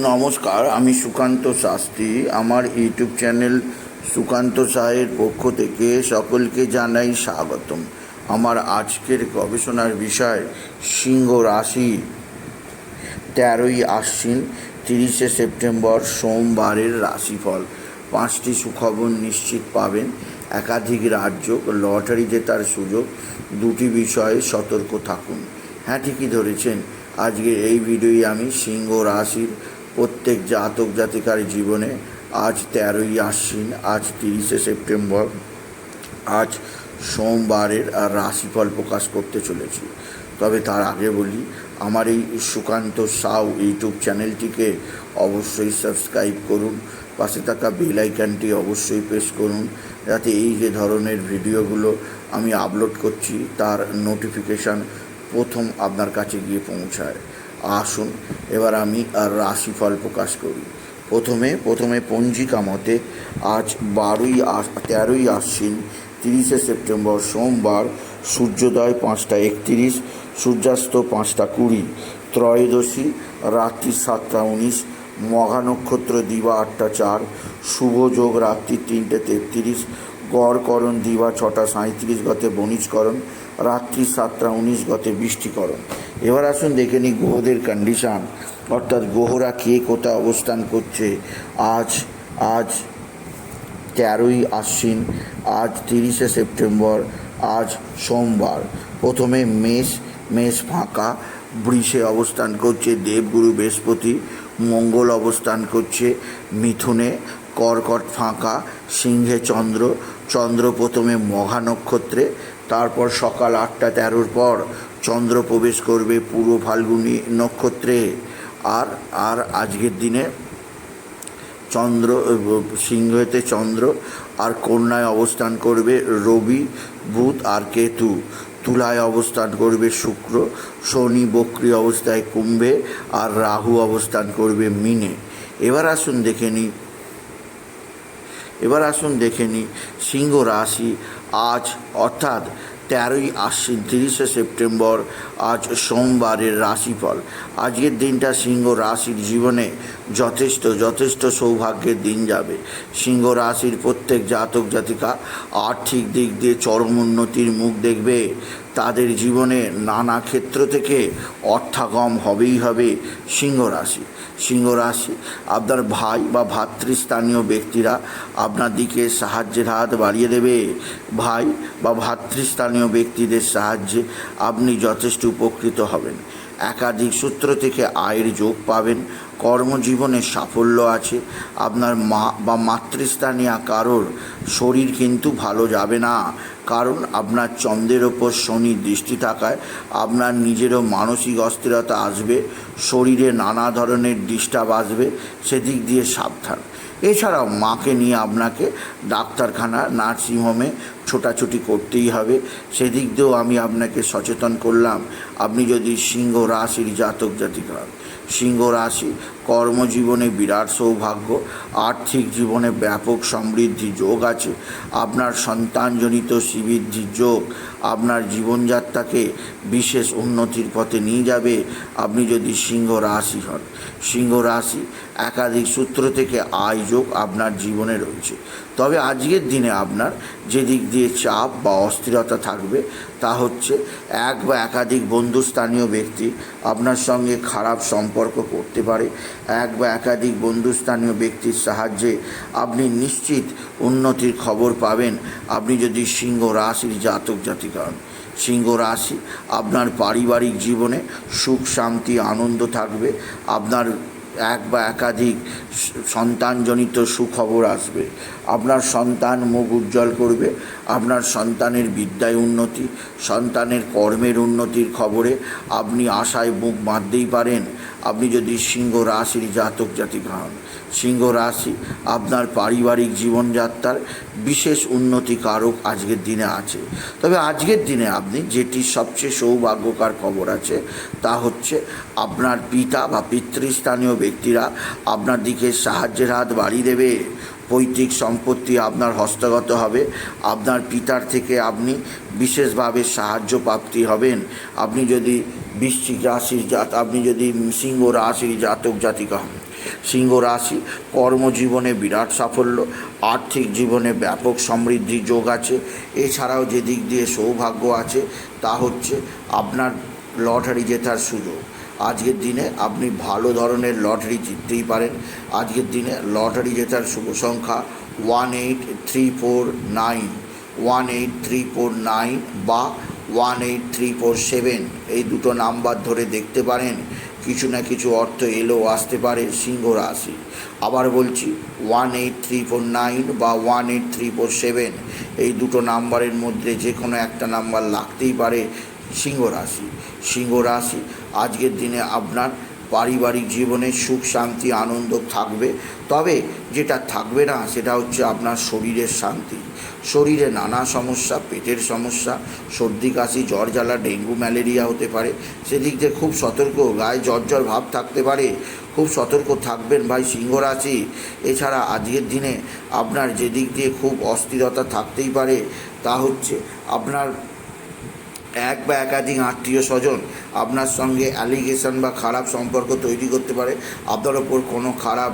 নমস্কার, আমি সুকান্ত শাস্ত্রী। আমার ইউটিউব চ্যানেল সুকান্ত সাহের পক্ষ থেকে সকলকে জানাই স্বাগতম। আমার আজকের গবেষণার বিষয় সিংহ রাশি। তেরোই আশ্বিন, তিরিশে সেপ্টেম্বর, সোমবারের রাশিফল। পাঁচটি সুখবর নিশ্চিত পাবেন। একাধিক রাজ্য লটারি জেতার সুযোগ। দুটি বিষয়ে সতর্ক থাকুন। হ্যাঁ ঠিকই ধরেছেন। আজকে এই ভিডিওই আমি সিংহ রাশির প্রত্যেক জাতক জাতিকার জীবনে আজ তেরোই আশ্বিন, আজ তিরিশে সেপ্টেম্বর, আজ সোমবারের রাশিফল প্রকাশ করতে চলেছি। তবে তার আগে বলি, আমার এই সুকান্ত সাউ ইউটিউব চ্যানেলটিকে অবশ্যই সাবস্ক্রাইব করুন, পাশে থাকা বেল আইকনটি অবশ্যই প্রেস করুন, যাতে এই যে ধরনের ভিডিওগুলো আমি আপলোড করছি, তার নোটিফিকেশান প্রথম আপনার কাছে গিয়ে পৌঁছায়। আসুন, এবার আমি আর রাশিফল প্রকাশ করি। প্রথমে প্রথমে পঞ্জিকা মতে আজ বারোই তেরোই আশ্বিন, তিরিশে সেপ্টেম্বর সোমবার, সূর্যোদয় পাঁচটা একত্রিশ, সূর্যাস্ত পাঁচটা কুড়ি, ত্রয়োদশী রাত্রি সাতটা উনিশ, মঘা নক্ষত্র দিবা আটটা চার, শুভ যোগ রাত্রি তিনটে তেত্রিশ গড়করণ দিবা ছটা সাঁত্রিশ গতে বণিজকরণ, রাত্রি সাতটা উনিশ গতে বৃষ্টিকরণ। এবার আসুন দেখে নিই গ্রহদের কন্ডিশান অর্থাৎ গ্রহরা কে কোথায় অবস্থান করছে। আজ আজ তেরোই আশ্বিন, আজ তিরিশে সেপ্টেম্বর, আজ সোমবার। প্রথমে মেষ মেষ ফাঁকা, বৃষে অবস্থান করছে, দেবগুরু বৃহস্পতি, মঙ্গল অবস্থান করছে, মিথুনে কর্কট ফাঁকা, সিংহে চন্দ্র চন্দ্র প্রথমে মঘা নক্ষত্রে তারপর সকাল আটটা তেরোর পর চন্দ্র প্রবেশ করবে পুরো ফাল্গুনী নক্ষত্রে। আর আর আজকের দিনে চন্দ্র সিংহতে চন্দ্র, আর কন্যায় অবস্থান করবে রবি, বুধ আর কেতু। তুলায় অবস্থান করবে শুক্র, শনি বক্রি অবস্থায় কুম্ভে, আর রাহু অবস্থান করবে মিনে। এবার আসুন দেখে নিই এবার আসুন দেখে নিই সিংহ রাশি। আজ অর্থাৎ তেরোই আশ্বিন, তিরিশে সেপ্টেম্বর, আজ সোমবারের রাশিফল। আজকের দিনটা সিংহ রাশির জীবনে যথেষ্ট যথেষ্ট সৌভাগ্যের দিন যাবে। সিংহ রাশির প্রত্যেক জাতক জাতিকা আর্থিক দিক দিয়ে চরম উন্নতির মুখ দেখবে। তাদের জীবনে নানা ক্ষেত্র থেকে অর্থাগম হবেই হবে সিংহ রাশি সিংহ রাশি আপনার ভাই বা ভাতৃস্থানীয় ব্যক্তিরা আপনার দিকে সাহায্যের হাত বাড়িয়ে দেবে। ভাই বা ভাতৃস্থানীয় ব্যক্তিদের সাহায্যে আপনি যথেষ্ট উপকৃত হবেন। একাধিক সূত্র থেকে আয়ের যোগ পাবেন। কর্মজীবনে সাফল্য আছে। আপনার মা বা মাতৃস্থানীয় কারোর শরীর কিন্তু ভালো যাবে না। কারণ আপনার চন্দ্রের ওপর শনি দৃষ্টি থাকায় আপনার নিজেরও মানসিক অস্থিরতা আসবে, শরীরে নানা ধরনের ডিস্টার্ব আসবে, সেদিক দিয়ে সাবধান। এছাড়াও মাকে নিয়ে আপনাকে ডাক্তারখানা, নার্সিংহোমে ছোটাছুটি করতেই হবে। সেদিক দিয়েও আমি আপনাকে সচেতন করলাম। আপনি যদি সিংহ রাশির জাতক জাতিক হন, সিংহ রাশি কর্মজীবনে বিরাট সৌভাগ্য, আর্থিক জীবনে ব্যাপক সমৃদ্ধি যোগ আছে, আপনার সন্তানজনিত শ্রীবৃদ্ধির যোগ আপনার জীবনযাত্রাকে বিশেষ উন্নতির পথে নিয়ে যাবে। আপনি যদি সিংহ রাশি হন, সিংহ রাশি একাধিক সূত্র থেকে আয় যোগ আপনার জীবনে রয়েছে। তবে আজকের দিনে আপনার যে দিক দিয়ে চাপ বা অস্থিরতা থাকবে, তা হচ্ছে এক বা একাধিক বন্ধুস্থানীয় ব্যক্তি আপনার সঙ্গে খারাপ সম্পর্ক করতে পারে। এক বা একাধিক বন্ধুস্থানীয় ব্যক্তির সাহায্যে আপনি নিশ্চিত উন্নতির খবর পাবেন আপনি যদি সিংহ রাশির জাতক জাতি হন সিংহ রাশি আপনার পারিবারিক জীবনে সুখ, শান্তি, আনন্দ থাকবে। আপনার এক বা একাধিক সন্তানজনিত সুখবর আসবে। আপনার সন্তান মুখ উজ্জ্বল করবে, আপনার সন্তানের বিদ্যায় উন্নতি, সন্তানের কর্মের উন্নতির খবরে আপনি আশায় মুখ বাঁধতেই পারেন। আপনি যদি সিংহ রাশির জাতক জাতিকা হন, সিংহ রাশি আপনার পারিবারিক জীবনযাত্রার বিশেষ উন্নতিকারক আজকের দিনে আছে। তবে আজকের দিনে আপনি যেটি সবচেয়ে সৌভাগ্যকার খবর আছে, তা হচ্ছে আপনার পিতা বা পিতৃস্থানীয় ব্যক্তিরা আপনার দিকে সাহায্যের হাত বাড়িয়ে দেবে। পৈতৃক সম্পত্তি আপনার হস্তগত হবে। আপনার পিতার থেকে আপনি বিশেষভাবে সাহায্য প্রাপ্তি হবেন। আপনি যদি বৃশ্চিক রাশির জাত, আপনি যদি সিংহ রাশির জাতক, জাতিকা হন। সিংহ রাশি কর্মজীবনে বিরাট সাফল্য, আর্থিক জীবনে ব্যাপক সমৃদ্ধি যোগ আছে। এছাড়াও যে দিক দিয়ে সৌভাগ্য আছে, তা হচ্ছে আপনার লটারি জেতার সুযোগ। আজকের দিনে আপনি ভালো ধরনের লটারি জিততেই পারেন। আজকের দিনে লটারি জেতার শুভ সংখ্যা one eight three four nine one eight three four nine বা one eight three four seven এই দুটো নাম্বার ধরে দেখতে পারেন, কিছু না কিছু অর্থ এলেও আসতে পারে সিংহ রাশি। আবার বলছি one eight three four nine বা one eight three four seven এই দুটো নাম্বারের মধ্যে যে কোনো একটা নাম্বার লাগতেই পারে সিংহ রাশি সিংহ রাশি আজকের দিনে আপনার পারিবারিক জীবনে সুখ, শান্তি, আনন্দ থাকবে। তবে যেটা থাকবে না, সেটা হচ্ছে আপনার শরীরের শান্তি। শরীরে নানা সমস্যা, পেটের সমস্যা, সর্দি, কাশি, জ্বর, জ্বালা, ডেঙ্গু, ম্যালেরিয়া হতে পারে। সেদিক দিয়ে খুব সতর্ক, গায়ে জ্বর জ্বর ভাব থাকতে পারে। খুব সতর্ক থাকবেন ভাই সিংহ রাশি এছাড়া আজকের দিনে আপনার যেদিক দিয়ে খুব অস্থিরতা থাকতেই পারে, তা হচ্ছে আপনার এক বা একাধিক আত্মীয় স্বজন আপনার সঙ্গে অ্যালিগেশন বা খারাপ সম্পর্ক তৈরি করতে পারে। আপনার ওপর কোনো খারাপ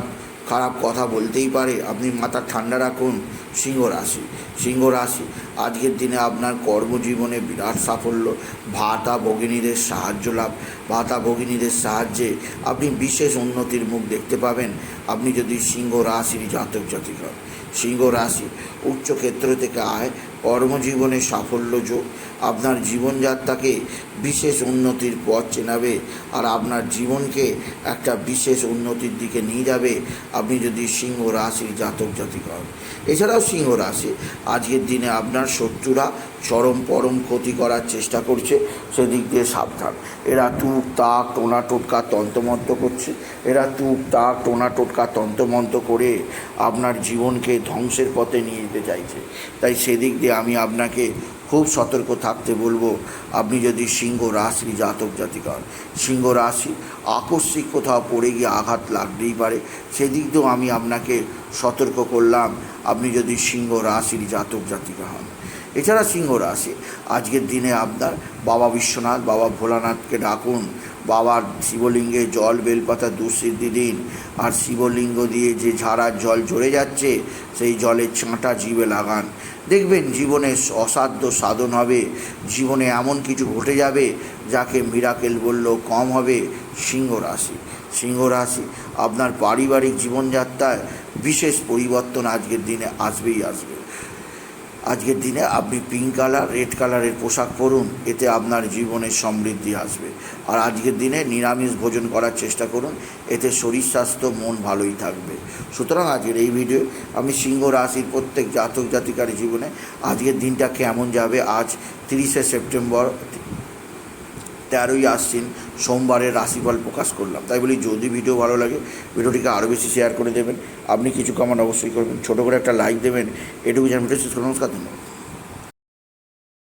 খারাপ কথা বলতেই পারে। আপনি মাথা ঠান্ডা রাখুন। সিংহ রাশি সিংহ রাশি। আজকের দিনে আপনার কর্মজীবনে বিরাট সাফল্য। ভাতা ভগিনীদের সাহায্য লাভ। ভাতা ভগিনীদের সাহায্যে আপনি বিশেষ উন্নতির মুখ দেখতে পাবেন। আপনি যদি সিংহ রাশির জাতক জাতিক হন সিংহ রাশি উচ্চক্ষেত্র থেকে আয় কর্মজীবনে সাফল্য যোগ আপনার জীবনযাত্রাকে বিশেষ উন্নতির পথ চেনাবে আর আপনার জীবনকে একটা বিশেষ উন্নতির দিকে নিয়ে যাবে। আপনি যদি সিংহ রাশির জাতক জাতিক হন। এছাড়াও সিংহ রাশি, আজকের দিনে আপনার শত্রুরা চরম পরম ক্ষতি করার চেষ্টা করছে। সেদিক দিয়ে সাবধান। এরা তুক, তাক, টোনা, টোটকা তন্তমন্ত করছে। এরা তুক, তাক, টোনা, টোটকা তন্তমন্ত করে আপনার জীবনকে ধ্বংসের পথে নিয়ে যেতে চাইছে। তাই সেদিক দিয়ে আমি আপনাকে খুব সতর্ক থাকতে বলব। আপনি যদি সিংহ রাশি জাতক জাতিক হন সিংহ রাশি আকস্মিক কোথাও পড়ে গিয়ে আঘাত লাগতেই পারে, সেদিক দিয়েও আমি আপনাকে সতর্ক করলাম। আপনি যদি সিংহ রাশির জাতক জাতিকা হন, এছাড়া সিংহ রাশি, আজকের দিনে আপনার বাবা বিশ্বনাথ, বাবা ভোলানাথকে ডাকুন। বাবার শিবলিঙ্গে জল, বেলপাতা দুঃসিদ্ধি দিন আর শিবলিঙ্গ দিয়ে যে ঝাড়ার জল ঝরে যাচ্ছে, সেই জলের ছাঁটা জীবে লাগান। দেখবেন জীবনে অসাধ্য সাধন হবে, জীবনে এমন কিছু ঘটে যাবে যাকে মিরাকেল বললেও কম হবে সিংহ রাশি। সিংহ রাশি, আপনার পারিবারিক জীবনযাত্রায় বিশেষ পরিবর্তন আজকের দিনে আসবেই আসবে। আজকের দিনে আপনি পিঙ্ক কালার রেড কালারের পোশাক পরুন, এতে আপনার জীবনের সমৃদ্ধি আসবে। আর আজকের দিনে নিরামিষ ভোজন করার চেষ্টা করুন, এতে শরীর স্বাস্থ্য, মন ভালোই থাকবে। সুতরাং আজকের এই ভিডিও আমি সিংহ রাশির প্রত্যেক জাতক জাতিকার জীবনে আজকের দিনটা কেমন যাবে? আজ তিরিশে সেপ্টেম্বর তেরোই আশ্বিন সোমবারের রাশিফল প্রকাশ করলাম। তাই বলি, যদি ভিডিও ভালো লাগে, ভিডিওটিকে আরও বেশি শেয়ার করে দেবেন। আপনি কিছু কমান অবশ্যই করবেন। ছোটো করে একটা লাইক দেবেন। এটুকু ভিডিও শেষ করে নমস্কার, ধন্যবাদ।